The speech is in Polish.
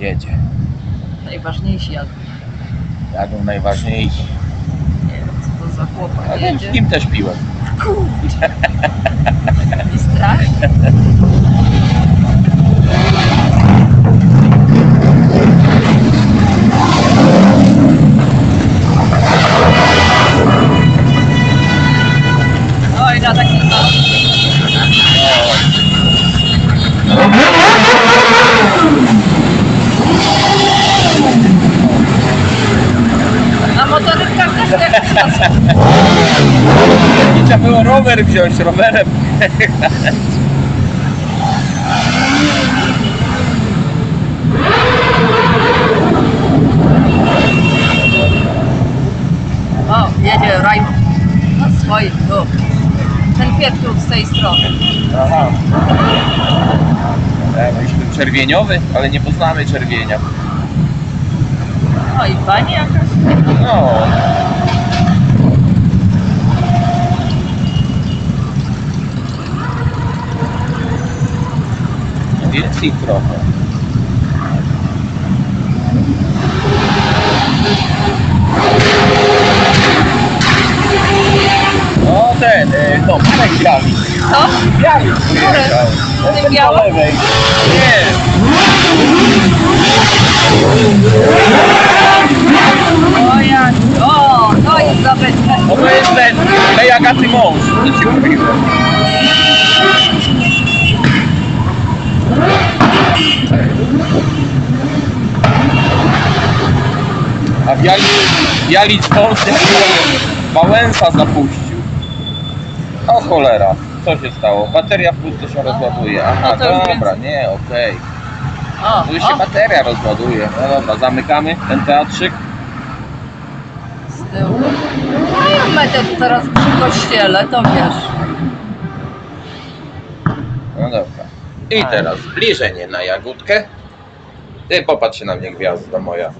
jedzie. Najważniejsi jadą. Jadą najważniejsi. Nie wiem, co to za chłopak A wiem, z jedzie. kim też piłem. Kurde. I strach. Na motorykach też tak trzeba było rower wziąć, rowerem. O, jedzie Rajmon. Na swoim, tu. Ten pierwszy z tej strony. Aha. Ja myślę czerwieniowy, ale nie poznamy czerwienia. No i pani jakaś. No. Ich trochę. No ten, e, no, Marek Biały. Co? Biały przyjechał. Ten Ten po biały? lewej. Nie, O jak, o, ten, tej Agaty mąż, co ci mówiłem. A Biali, Bialic mąż jak Wałęsa zapuścił. O cholera, co się stało? Bateria wkrótce się rozładuje. Aha, No dobra, nie, okej. O, Tu się bateria rozładuje. No dobra, zamykamy ten teatrzyk. Tyłu. No tu teraz przy kościele, to wiesz. No dobra. I teraz zbliżenie na jagódkę. Ty popatrz się na mnie gwiazdo moja.